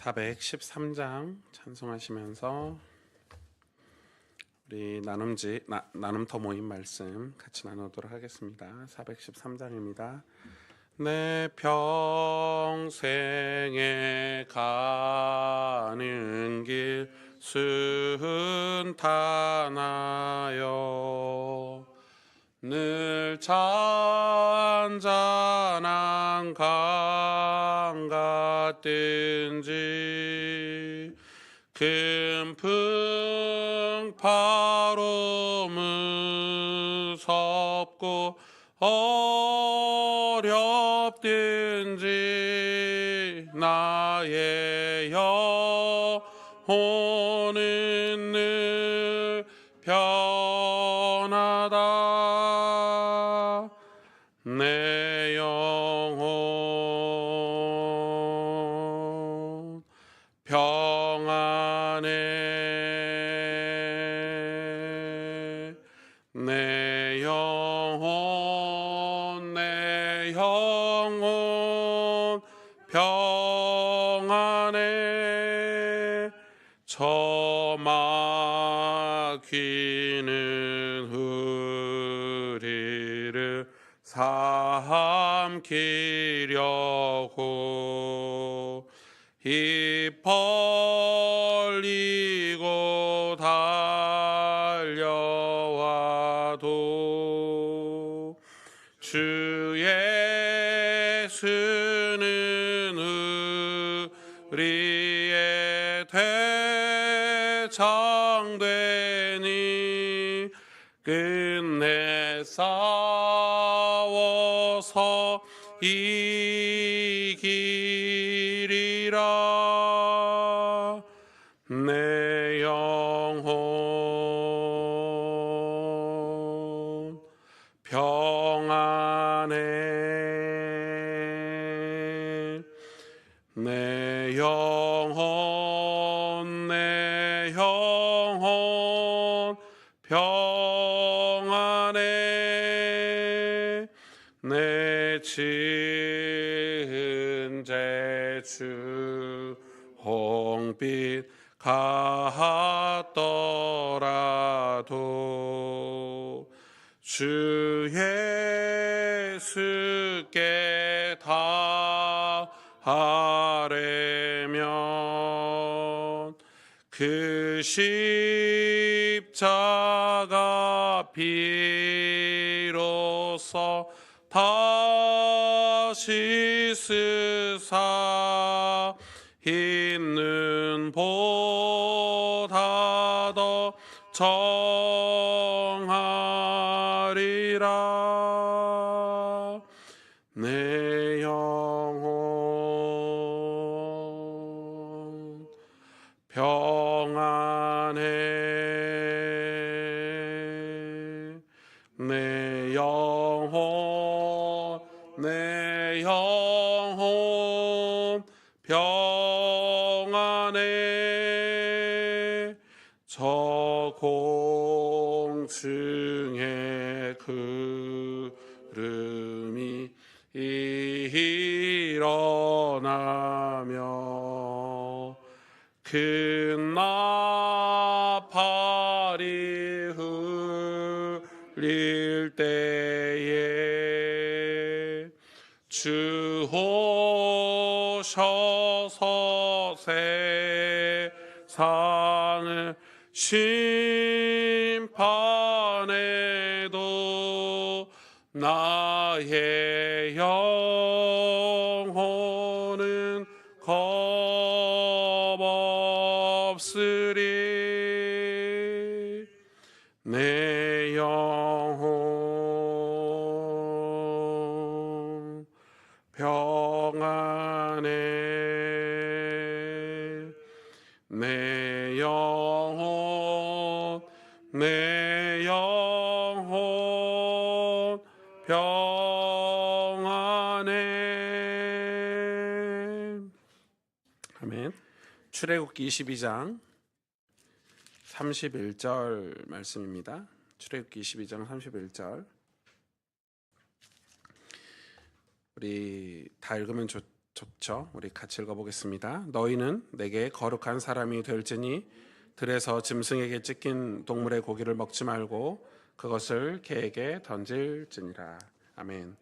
413장 찬송하시면서 우리 나눔지 나, 나눔터 모임 말씀 같이 나누도록 하겠습니다. 413장입니다. 내 평생에 가는 길 순탄하여 늘 잔잔한 강 같든지 금풍 파로 무섭고 어렵든지 나의 영혼은 삼키려고 입 벌리고 달려와도 주 예수는 우리의 대장되니 끝내 싸워서 이 내 영혼 내 영혼 평안해. 내 지은 죄주 홍빛 같더라도 주예 그 십자가 비로소 다시 쓰사 있는 보다 더정 나팔이 흘릴 때에 주 오셔서 세상을 심 내 영혼 평안해 아멘 출애굽기 22장 31절 말씀입니다. 출애굽기 22장 31절 우리 다 읽으면 좋, 좋죠. 우리 같이 읽어보겠습니다. 너희는 내게 거룩한 사람이 될지니 들에서 짐승에게 찢긴 동물의 고기를 먹지 말고 그것을 개에게 던질지니라. 아멘.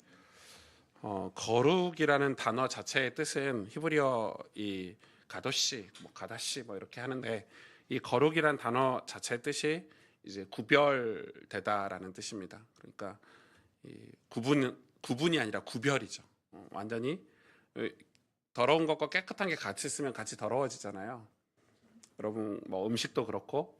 어, 거룩이라는 단어 자체의 뜻은 히브리어 이 가도시, 뭐 가다시 뭐 이렇게 하는데 이 거룩이란 단어 자체의 뜻이 이제 구별되다라는 뜻입니다. 그러니까 이 구분 구분이 아니라 구별이죠. 어, 완전히 어, 더러운 것과 깨끗한 게 같이 있으면 같이 더러워지잖아요. 여러분 뭐 음식도 그렇고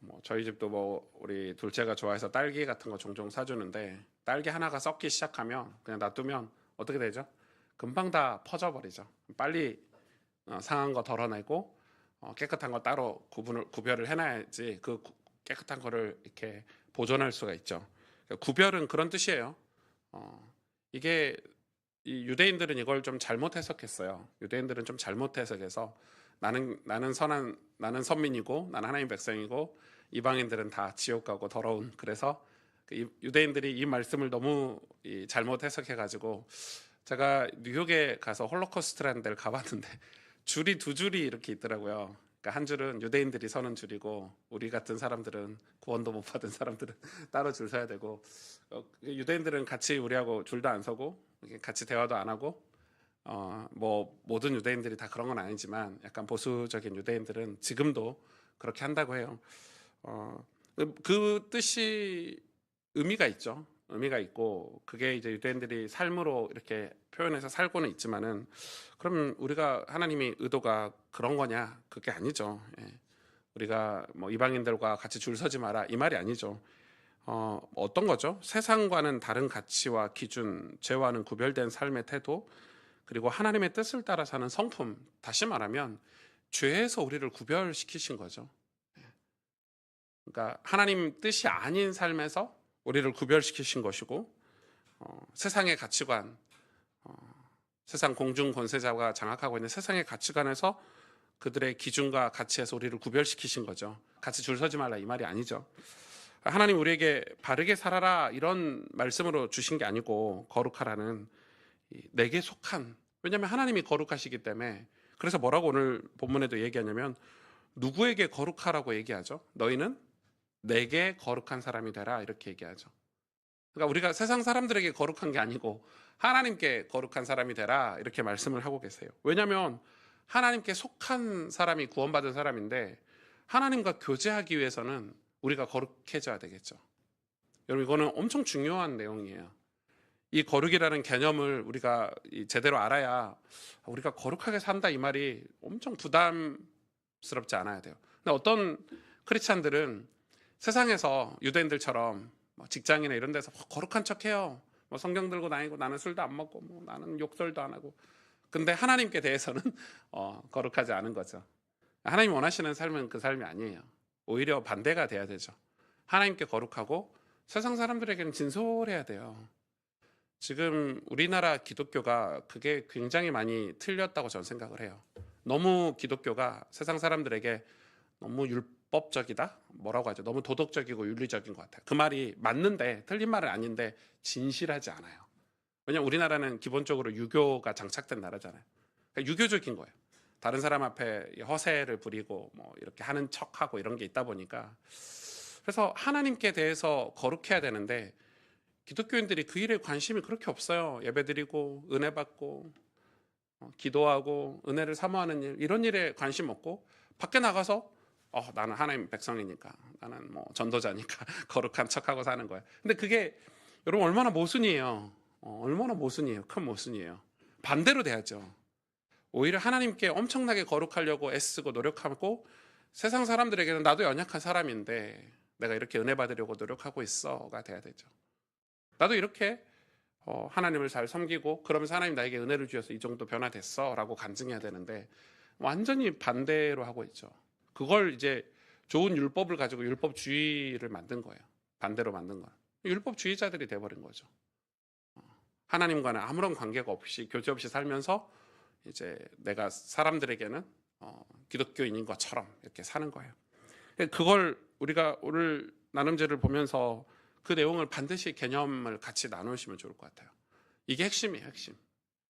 뭐 저희 집도 뭐 우리 둘째가 좋아해서 딸기 같은 거 종종 사주는데 딸기 하나가 썩기 시작하면 그냥 놔두면 어떻게 되죠? 금방 다 퍼져버리죠. 빨리 어, 상한 거 덜어내고 어, 깨끗한 거 따로 구분을 구별을 해놔야지 그 구- 깨끗한 거를 이렇게 보존할 수가 있죠. 그러니까 구별은 그런 뜻이에요. 어, 이게 이 유대인들은 이걸 좀 잘못 해석했어요. 유대인들은 좀 잘못 해석해서 나는 나는 선한 나는 선민이고 나는 하나님 백성이고 이방인들은 다 지옥 가고 더러운 그래서 그 이- 유대인들이 이 말씀을 너무 이 잘못 해석해 가지고 제가 뉴욕에 가서 홀로코스트라는 데를 가봤는데 줄이 두 줄이 이렇게 있더라고요. 그러니까 한 줄은 유대인들이 서는 줄이고 우리 같은 사람들은 구원도 못 받은 사람들은 따로 줄 서야 되고 어, 유대인들은 같이 우리하고 줄도 안 서고 같이 대화도 안 하고 어, 뭐 모든 유대인들이 다 그런 건 아니지만 약간 보수적인 유대인들은 지금도 그렇게 한다고 해요. 어, 그- 그 뜻이 의미가 있죠. 의미가 있고 그게 이제 유대인들이 삶으로 이렇게 표현해서 살고는 있지만은 그럼 우리가 하나님이 의도가 그런 거냐? 그게 아니죠. 예. 우리가 뭐 이방인들과 같이 줄 서지 마라 이 말이 아니죠. 어, 어떤 거죠? 세상과는 다른 가치와 기준, 죄와는 구별된 삶의 태도, 그리고 하나님의 뜻을 따라 사는 성품. 다시 말하면 죄에서 우리를 구별시키신 거죠. 예. 그러니까 하나님 뜻이 아닌 삶에서 우리를 구별시키신 것이고 어, 세상의 가치관, 어, 세상 공중 권세자가 장악하고 있는 세상의 가치관에서 그들의 기준과 가치에서 우리를 구별시키신 거죠. 같이 줄 서지 말라 이 말이 아니죠. 하나님 우리에게 바르게 살아라 이런 말씀으로 주신 게 아니고 거룩하라는 이 내게 속한 왜냐하면 하나님이 거룩하시기 때문에 그래서 뭐라고 오늘 본문에도 얘기하냐면 누구에게 거룩하라고 얘기하죠? 너희는 내게 거룩한 사람이 되라 이렇게 얘기하죠. 그러니까 우리가 세상 사람들에게 거룩한 게 아니고 하나님께 거룩한 사람이 되라 이렇게 말씀을 하고 계세요. 왜냐하면 하나님께 속한 사람이 구원받은 사람인데 하나님과 교제하기 위해서는 우리가 거룩해져야 되겠죠. 여러분 이거는 엄청 중요한 내용이에요. 이 거룩이라는 개념을 우리가 이 제대로 알아야 우리가 거룩하게 산다 이 말이 엄청 부담스럽지 않아야 돼요. 근데 어떤 크리스찬들은 세상에서 유대인들처럼 뭐 직장이나 이런 데서 거룩한 척해요. 뭐 성경 들고 다니고 나는 술도 안 먹고 뭐 나는 욕설도 안 하고. 근데 하나님께 대해서는 어, 거룩하지 않은 거죠. 하나님 원하시는 삶은 그 삶이 아니에요. 오히려 반대가 돼야 되죠. 하나님께 거룩하고 세상 사람들에게는 진솔해야 돼요. 지금 우리나라 기독교가 그게 굉장히 많이 틀렸다고 저는 생각을 해요. 너무 기독교가 세상 사람들에게 너무 율법적이다? 뭐라고 하죠? 너무 도덕적이고 윤리적인 것 같아요. 그 말이 맞는데 틀린 말은 아닌데 진실하지 않아요. 왜냐면 우리나라는 기본적으로 유교가 장착된 나라잖아요. 그러니까 유교적인 거예요. 다른 사람 앞에 허세를 부리고 뭐 이렇게 하는 척하고 이런 게 있다 보니까 그래서 하나님께 대해서 거룩해야 되는데 기독교인들이 그 일에 관심이 그렇게 없어요. 예배드리고 은혜 받고 어, 기도하고 은혜를 사모하는 일 이런 일에 관심 없고 밖에 나가서 어, 나는 하나님 백성이니까 나는 뭐 전도자니까 거룩한 척하고 사는 거야. 근데 그게 여러분 얼마나 모순이에요. 어, 얼마나 모순이에요. 큰 모순이에요. 반대로 돼야죠. 오히려 하나님께 엄청나게 거룩하려고 애쓰고 노력하고 세상 사람들에게는 나도 연약한 사람인데 내가 이렇게 은혜 받으려고 노력하고 있어가 돼야 되죠. 나도 이렇게 어, 하나님을 잘 섬기고 그러면서 하나님 나에게 은혜를 주셔서 이 정도 변화됐어 라고 간증해야 되는데 완전히 반대로 하고 있죠. 그걸 이제 좋은 율법을 가지고 율법주의를 만든 거예요. 반대로 만든 거예요. 율법주의자들이 돼버린 거죠. 어, 하나님과는 아무런 관계가 없이 교제 없이 살면서 이제 내가 사람들에게는 어, 기독교인인 것처럼 이렇게 사는 거예요. 그걸 우리가 오늘 나눔제를 보면서 그 내용을 반드시 개념을 같이 나누시면 좋을 것 같아요. 이게 핵심이에요, 핵심.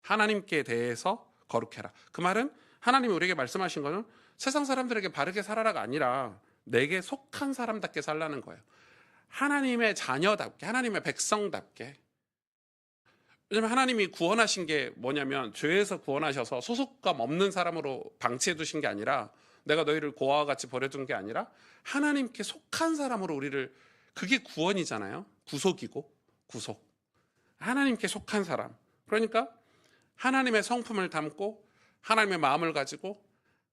하나님께 대해서 거룩해라. 그 말은 하나님이 우리에게 말씀하신 거는 세상 사람들에게 바르게 살아라가 아니라 내게 속한 사람답게 살라는 거예요. 하나님의 자녀답게, 하나님의 백성답게. 왜냐면 하나님이 구원하신 게 뭐냐면 죄에서 구원하셔서 소속감 없는 사람으로 방치해 두신 게 아니라 내가 너희를 고아와 같이 버려둔 게 아니라 하나님께 속한 사람으로 우리를 그게 구원이잖아요. 구속이고 구속. 하나님께 속한 사람. 그러니까 하나님의 성품을 담고 하나님의 마음을 가지고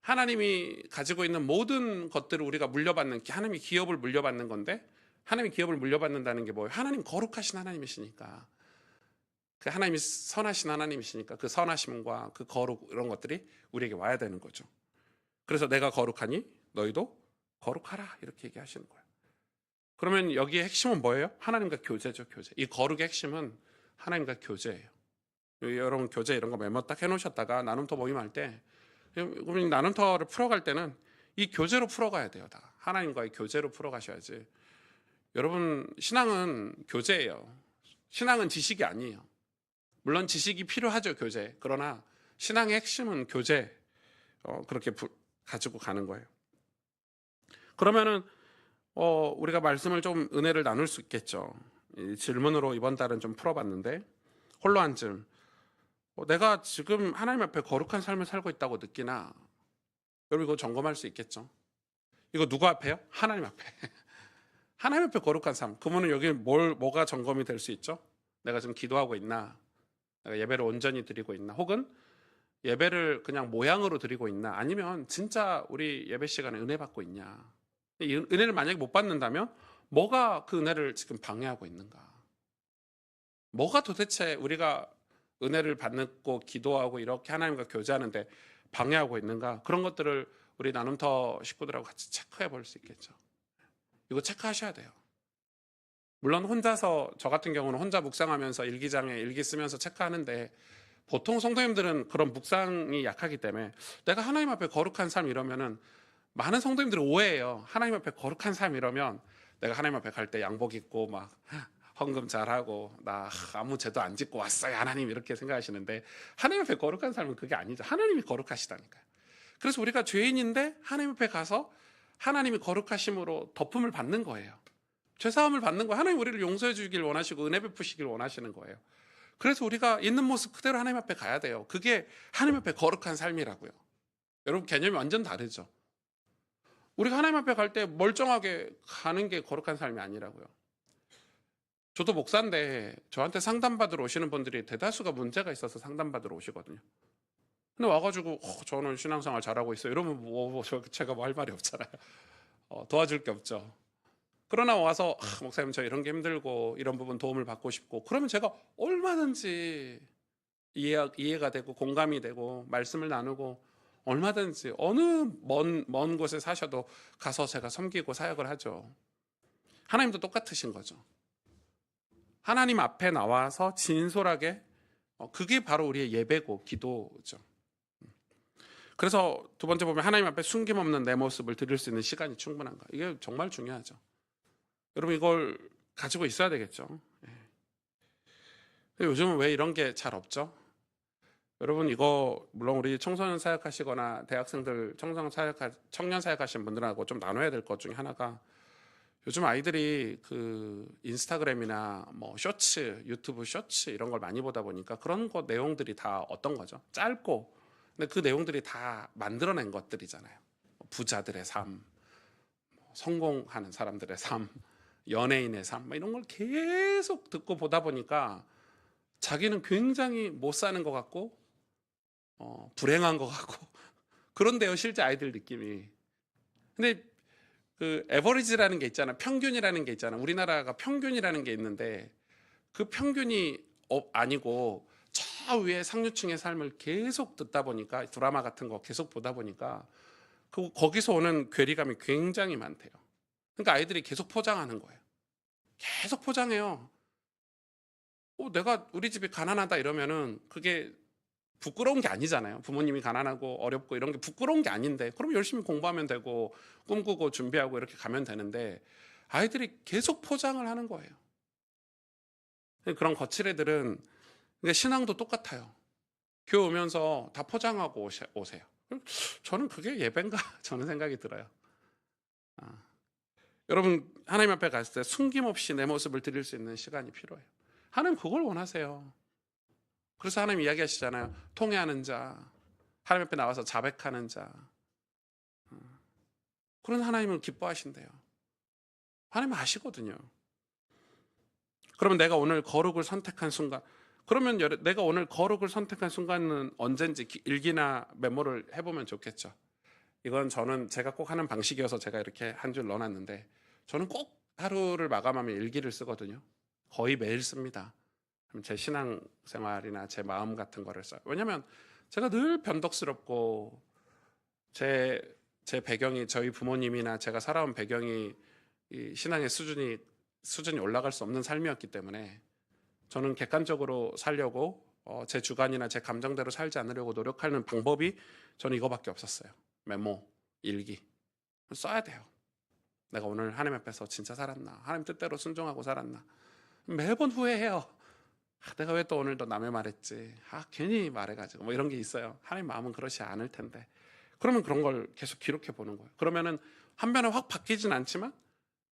하나님이 가지고 있는 모든 것들을 우리가 물려받는 하나님이 기업을 물려받는 건데 하나님이 기업을 물려받는다는 게 뭐예요? 하나님 거룩하신 하나님이시니까 그 하나님이 선하신 하나님이시니까 그 선하심과 그 거룩 이런 것들이 우리에게 와야 되는 거죠. 그래서 내가 거룩하니 너희도 거룩하라 이렇게 얘기하시는 거예요. 그러면 여기에 핵심은 뭐예요? 하나님과 교제죠, 교제. 이 거룩의 핵심은 하나님과 교제예요. 여러분 교제 이런 거 메모 딱 해놓으셨다가 나눔터 모임할 때 나눔터를 풀어갈 때는 이 교제로 풀어가야 돼요. 다 하나님과의 교제로 풀어가셔야지. 여러분 신앙은 교제예요. 신앙은 지식이 아니에요. 물론 지식이 필요하죠 교제. 그러나 신앙의 핵심은 교제. 어, 그렇게 부, 가지고 가는 거예요. 그러면은 어, 우리가 말씀을 좀 은혜를 나눌 수 있겠죠. 이 질문으로 이번 달은 좀 풀어봤는데 홀로 앉음. 어, 내가 지금 하나님 앞에 거룩한 삶을 살고 있다고 느끼나? 여러분 이거 점검할 수 있겠죠. 이거 누구 앞에요? 하나님 앞에. 하나님 앞에 거룩한 삶. 그러면 여기 뭘 뭐가 점검이 될 수 있죠? 내가 지금 기도하고 있나? 내가 예배를 온전히 드리고 있나? 혹은 예배를 그냥 모양으로 드리고 있나? 아니면 진짜 우리 예배 시간에 은혜 받고 있냐? 이 은혜를 만약에 못 받는다면 뭐가 그 은혜를 지금 방해하고 있는가? 뭐가 도대체 우리가 은혜를 받고 기도하고 이렇게 하나님과 교제하는데 방해하고 있는가? 그런 것들을 우리 나눔터 식구들하고 같이 체크해 볼 수 있겠죠. 이거 체크하셔야 돼요. 물론 혼자서 저 같은 경우는 혼자 묵상하면서 일기장에 일기 쓰면서 체크하는데 보통 성도님들은 그런 묵상이 약하기 때문에 내가 하나님 앞에 거룩한 삶 이러면은 많은 성도님들이 오해해요. 하나님 앞에 거룩한 삶 이러면 내가 하나님 앞에 갈 때 양복 입고 막 헌금 잘하고 나 아무 죄도 안 짓고 왔어요 하나님 이렇게 생각하시는데 하나님 앞에 거룩한 삶은 그게 아니죠. 하나님이 거룩하시다니까요. 그래서 우리가 죄인인데 하나님 앞에 가서 하나님이 거룩하심으로 덮음을 받는 거예요. 죄사함을 받는 거예요. 하나님 우리를 용서해 주길 원하시고 은혜 베푸시길 원하시는 거예요. 그래서 우리가 있는 모습 그대로 하나님 앞에 가야 돼요. 그게 하나님 앞에 거룩한 삶이라고요. 여러분 개념이 완전 다르죠. 우리가 하나님 앞에 갈 때 멀쩡하게 가는 게 거룩한 삶이 아니라고요. 저도 목사인데 저한테 상담받으러 오시는 분들이 대다수가 문제가 있어서 상담받으러 오시거든요. 근데 와가지고 어, 저는 신앙생활 잘하고 있어요. 이러면 뭐, 뭐 저, 제가 뭐 할 말이 없잖아요. 어, 도와줄 게 없죠. 그러나 와서 아, 목사님 저 이런 게 힘들고 이런 부분 도움을 받고 싶고 그러면 제가 얼마든지 이해, 이해가 되고 공감이 되고 말씀을 나누고 얼마든지 어느 먼, 먼 곳에 사셔도 가서 제가 섬기고 사역을 하죠. 하나님도 똑같으신 거죠. 하나님 앞에 나와서 진솔하게 어, 그게 바로 우리의 예배고 기도죠. 그래서 두 번째 보면 하나님 앞에 숨김없는 내 모습을 드릴 수 있는 시간이 충분한가? 이게 정말 중요하죠. 여러분 이걸 가지고 있어야 되겠죠. 예. 요즘은 왜 이런 게 잘 없죠? 여러분 이거 물론 우리 청소년 사역하시거나 대학생들 청소년 사역 청년 사역하시는 분들하고 좀 나눠야 될 것 중에 하나가 요즘 아이들이 그 인스타그램이나 뭐 쇼츠, 유튜브 쇼츠 이런 걸 많이 보다 보니까 그런 거 내용들이 다 어떤 거죠? 짧고 근데 그 내용들이 다 만들어낸 것들이잖아요. 부자들의 삶, 뭐 성공하는 사람들의 삶, 연예인의 삶, 뭐 이런 걸 계속 듣고 보다 보니까 자기는 굉장히 못 사는 것 같고 어, 불행한 것 같고 그런데요 실제 아이들 느낌이. 근데 그 에버리지라는 게 있잖아. 평균이라는 게 있잖아. 우리나라가 평균이라는 게 있는데 그 평균이 어, 아니고 저 위에 상류층의 삶을 계속 듣다 보니까 드라마 같은 거 계속 보다 보니까 그 거기서 오는 괴리감이 굉장히 많대요. 그러니까 아이들이 계속 포장하는 거예요. 계속 포장해요. 어, 내가 우리 집이 가난하다 이러면은 그게 부끄러운 게 아니잖아요. 부모님이 가난하고 어렵고 이런 게 부끄러운 게 아닌데 그럼 열심히 공부하면 되고 꿈꾸고 준비하고 이렇게 가면 되는데 아이들이 계속 포장을 하는 거예요. 그런 거칠 애들은 신앙도 똑같아요. 교회 오면서 다 포장하고 오세- 오세요. 저는 그게 예배인가 저는 생각이 들어요. 아. 여러분 하나님 앞에 갔을 때 숨김없이 내 모습을 드릴 수 있는 시간이 필요해요. 하나님 그걸 원하세요. 그래서 하나님 이야기하시잖아요. 통회하는 자, 하나님 앞에 나와서 자백하는 자. 음. 그런 하나님을 기뻐하신대요. 하나님 아시거든요. 그러면 내가 오늘 거룩을 선택한 순간, 그러면 내가 오늘 거룩을 선택한 순간은 언젠지 기- 일기나 메모를 해보면 좋겠죠. 이건 저는 제가 꼭 하는 방식이어서 제가 이렇게 한 줄 넣어놨는데 저는 꼭 하루를 마감하면 일기를 쓰거든요. 거의 매일 씁니다. 제 신앙 생활이나 제 마음 같은 거를 써요. 왜냐하면 제가 늘 변덕스럽고 제, 제 배경이 저희 부모님이나 제가 살아온 배경이 이 신앙의 수준이 수준이 올라갈 수 없는 삶이었기 때문에 저는 객관적으로 살려고 어, 제 주관이나 제 감정대로 살지 않으려고 노력하는 방법이 저는 이거밖에 없었어요. 메모, 일기 써야 돼요. 내가 오늘 하나님 앞에서 진짜 살았나? 하나님 뜻대로 순종하고 살았나? 매번 후회해요. 아, 내가 왜 또 오늘도 남의 말했지? 아 괜히 말해가지고 뭐 이런 게 있어요. 하나님 마음은 그렇지 않을 텐데. 그러면 그런 걸 계속 기록해 보는 거예요. 그러면은 한 변에 확 바뀌진 않지만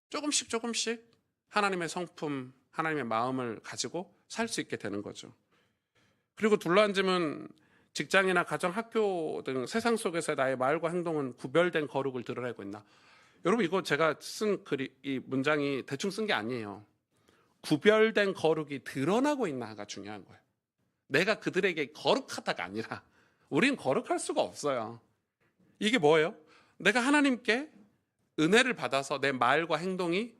조금씩 조금씩 하나님의 성품, 하나님의 마음을 가지고 살 수 있게 되는 거죠. 그리고 둘러앉으면 직장이나 가정, 학교 등 세상 속에서 나의 말과 행동은 구별된 거룩을 드러내고 있나? 여러분 이거 제가 쓴 글이 이 문장이 대충 쓴 게 아니에요. 구별된 거룩이 드러나고 있나가 중요한 거예요. 내가 그들에게 거룩하다가 아니라 우린 거룩할 수가 없어요. 이게 뭐예요? 내가 하나님께 은혜를 받아서 내 말과 행동이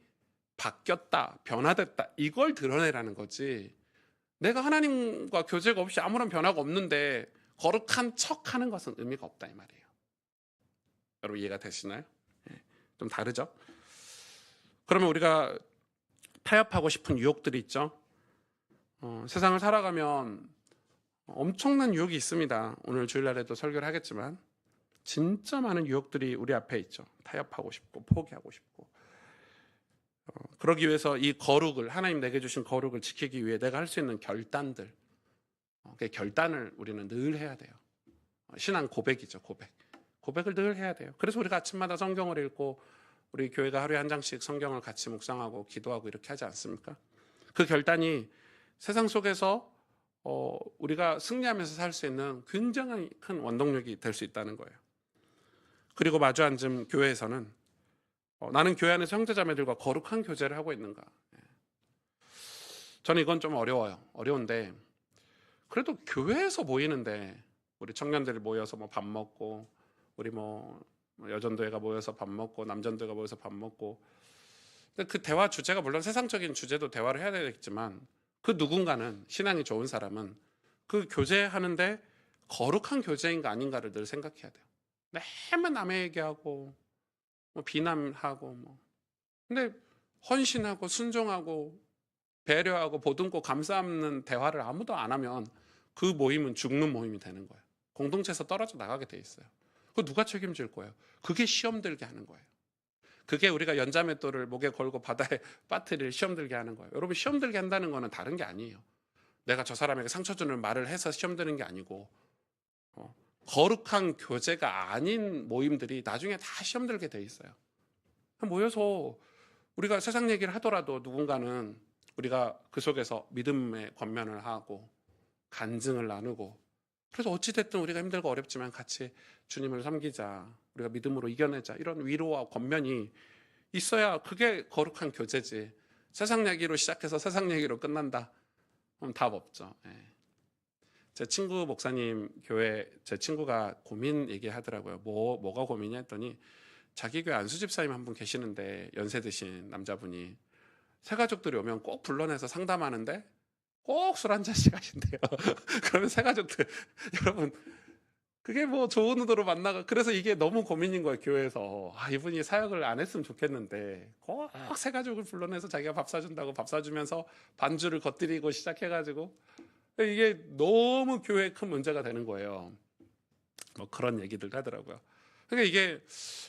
바뀌었다, 변화됐다, 이걸 드러내라는 거지. 내가 하나님과 교제가 없이 아무런 변화가 없는데 거룩한 척 하는 것은 의미가 없다, 이 말이에요. 여러분 이해가 되시나요? 예, 좀 다르죠? 그러면 우리가 타협하고 싶은 유혹들이 있죠. 어, 세상을 살아가면 엄청난 유혹이 있습니다. 오늘 주일날에도 설교를 하겠지만 진짜 많은 유혹들이 우리 앞에 있죠. 타협하고 싶고 포기하고 싶고 어, 그러기 위해서 이 거룩을 하나님 내게 주신 거룩을 지키기 위해 내가 할 수 있는 결단들 어, 그 결단을 우리는 늘 해야 돼요. 어, 신앙 고백이죠 고백. 고백을 늘 해야 돼요. 그래서 우리가 아침마다 성경을 읽고 우리 교회가 하루에 한 장씩 성경을 같이 묵상하고 기도하고 이렇게 하지 않습니까? 그 결단이 세상 속에서 어, 우리가 승리하면서 살 수 있는 굉장히 큰 원동력이 될 수 있다는 거예요. 그리고 마주 앉은 교회에서는 어, 나는 교회 안에서 형제자매들과 거룩한 교제를 하고 있는가? 예. 저는 이건 좀 어려워요. 어려운데 그래도 교회에서 모이는데 우리 청년들이 모여서 뭐 밥 먹고 우리 뭐 여전도회가 모여서 밥 먹고 남전도회가 모여서 밥 먹고 근데 그 대화 주제가 물론 세상적인 주제도 대화를 해야 되겠지만 그 누군가는 신앙이 좋은 사람은 그 교제하는데 거룩한 교제인가 아닌가를 늘 생각해야 돼요. 매번 남의 얘기하고 뭐 비난하고 뭐 근데 헌신하고 순종하고 배려하고 보듬고 감싸는 대화를 아무도 안 하면 그 모임은 죽는 모임이 되는 거예요. 공동체에서 떨어져 나가게 돼 있어요. 그 누가 책임질 거예요? 그게 시험 들게 하는 거예요. 그게 우리가 연자맷돌을 목에 걸고 바다에 빠뜨릴 시험 들게 하는 거예요. 여러분 시험 들게 한다는 거는 다른 게 아니에요. 내가 저 사람에게 상처 주는 말을 해서 시험 드는 게 아니고 어, 거룩한 교제가 아닌 모임들이 나중에 다 시험 들게 돼 있어요. 모여서 우리가 세상 얘기를 하더라도 누군가는 우리가 그 속에서 믿음의 권면을 하고 간증을 나누고 그래서 어찌됐든 우리가 힘들고 어렵지만 같이 주님을 섬기자 우리가 믿음으로 이겨내자 이런 위로와 권면이 있어야 그게 거룩한 교제지. 세상 얘기로 시작해서 세상 얘기로 끝난다. 그럼 답 없죠. 예. 제 친구 목사님 교회 제 친구가 고민 얘기하더라고요. 뭐 뭐가 고민이 했더니 자기 교회 안수 집사님 한 분 계시는데 연세 드신 남자분이 새 가족들이 오면 꼭 불러내서 상담하는데 꼭 술 한 잔씩 하신대요. 그러면 새 가족들 여러분 그게 뭐 좋은 의도로 만나가 그래서 이게 너무 고민인 거예요 교회에서 아 이분이 사역을 안 했으면 좋겠는데 꼭 새 가족을 불러내서 자기가 밥 사준다고 밥 사주면서 반주를 겉들이고 시작해가지고 이게 너무 교회에 큰 문제가 되는 거예요. 뭐 그런 얘기들 하더라고요. 그러니까 이게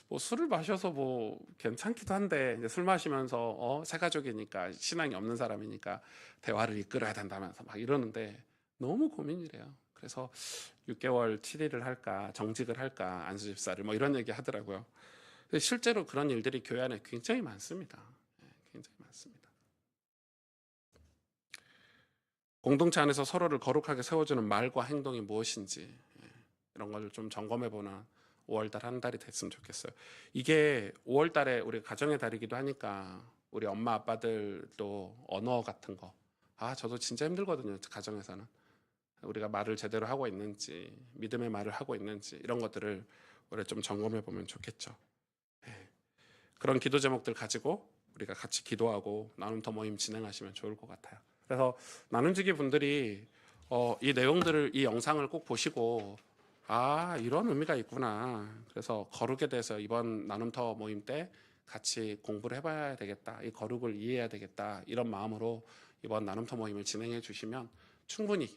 뭐 술을 마셔서 뭐 괜찮기도 한데 이제 술 마시면서 어, 새 가족이니까 신앙이 없는 사람이니까 대화를 이끌어야 된다면서 막 이러는데 너무 고민이래요. 그래서 6개월 7일을 할까 정직을 할까 안수 집사를 뭐 이런 얘기 하더라고요. 실제로 그런 일들이 교회 안에 굉장히 많습니다. 예, 굉장히 많습니다. 공동체 안에서 서로를 거룩하게 세워주는 말과 행동이 무엇인지 예, 이런 걸 좀 점검해 보는 5월달 한 달이 됐으면 좋겠어요. 이게 5월달에 우리 가정의 달이기도 하니까 우리 엄마 아빠들도 언어 같은 거. 아 저도 진짜 힘들거든요. 가정에서는 우리가 말을 제대로 하고 있는지 믿음의 말을 하고 있는지 이런 것들을 우리 좀 점검해 보면 좋겠죠. 예. 그런 기도 제목들 가지고 우리가 같이 기도하고 나눔터 모임 진행하시면 좋을 것 같아요. 그래서 나눔지기 분들이 어, 이 내용들을 이 영상을 꼭 보시고 아 이런 의미가 있구나. 그래서 거룩에 대해서 이번 나눔터 모임 때 같이 공부를 해봐야 되겠다. 이 거룩을 이해해야 되겠다. 이런 마음으로 이번 나눔터 모임을 진행해 주시면 충분히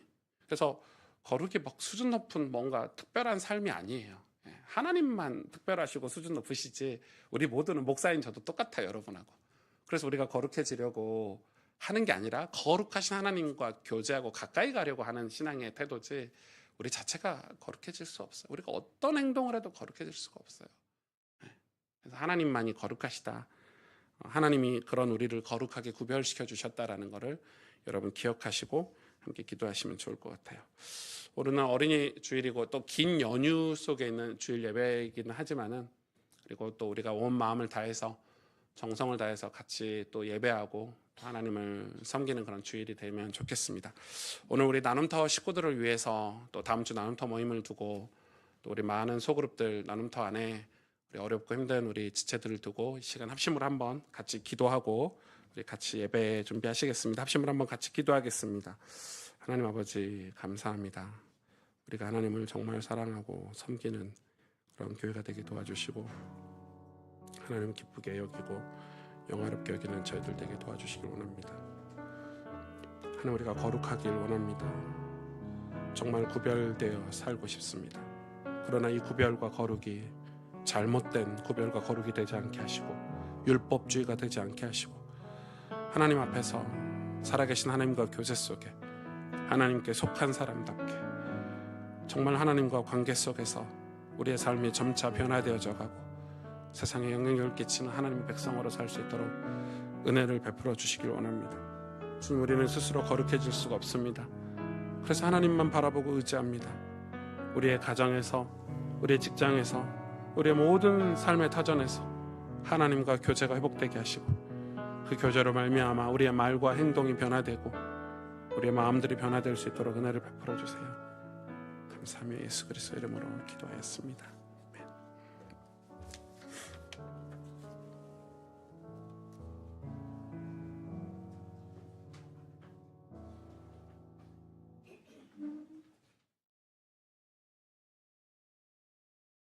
그래서 거룩이 막 수준 높은 뭔가 특별한 삶이 아니에요. 예, 하나님만 특별하시고 수준 높으시지 우리 모두는 목사인 저도 똑같아요 여러분하고. 그래서 우리가 거룩해지려고 하는 게 아니라 거룩하신 하나님과 교제하고 가까이 가려고 하는 신앙의 태도지 우리 자체가 거룩해질 수 없어요. 우리가 어떤 행동을 해도 거룩해질 수가 없어요. 예, 그래서 하나님만이 거룩하시다. 어, 하나님이 그런 우리를 거룩하게 구별시켜 주셨다라는 것을 여러분 기억하시고 함께 기도하시면 좋을 것 같아요. 오늘은 어린이 주일이고 또 긴 연휴 속에 있는 주일 예배이기는 하지만은 그리고 또 우리가 온 마음을 다해서 정성을 다해서 같이 또 예배하고 또 하나님을 섬기는 그런 주일이 되면 좋겠습니다. 오늘 우리 나눔터 식구들을 위해서 또 다음 주 나눔터 모임을 두고 또 우리 많은 소그룹들 나눔터 안에 우리 어렵고 힘든 우리 지체들을 두고 이 시간 합심을 한번 같이 기도하고 우리 같이 예배 준비하시겠습니다. 합심을 한번 같이 기도하겠습니다. 하나님 아버지 감사합니다. 우리가 하나님을 정말 사랑하고 섬기는 그런 교회가 되게 도와주시고 하나님 기쁘게 여기고 영화롭게 여기는 저희들 되게 도와주시길 원합니다. 하나님 우리가 거룩하길 원합니다. 정말 구별되어 살고 싶습니다. 그러나 이 구별과 거룩이 잘못된 구별과 거룩이 되지 않게 하시고 율법주의가 되지 않게 하시고 하나님 앞에서 살아계신 하나님과 교제 속에 하나님께 속한 사람답게 정말 하나님과 관계 속에서 우리의 삶이 점차 변화되어져 가고 세상에 영향력을 끼치는 하나님의 백성으로 살 수 있도록 은혜를 베풀어 주시길 원합니다. 주님 우리는 스스로 거룩해질 수가 없습니다. 그래서 하나님만 바라보고 의지합니다. 우리의 가정에서 우리의 직장에서 우리의 모든 삶의 터전에서 하나님과 교제가 회복되게 하시고 그 교제로 말미암아 우리의 말과 행동이 변화되고 우리의 마음들이 변화될 수 있도록 은혜를 베풀어 주세요. 감사하며 예수 그리스도 이름으로 기도하였습니다.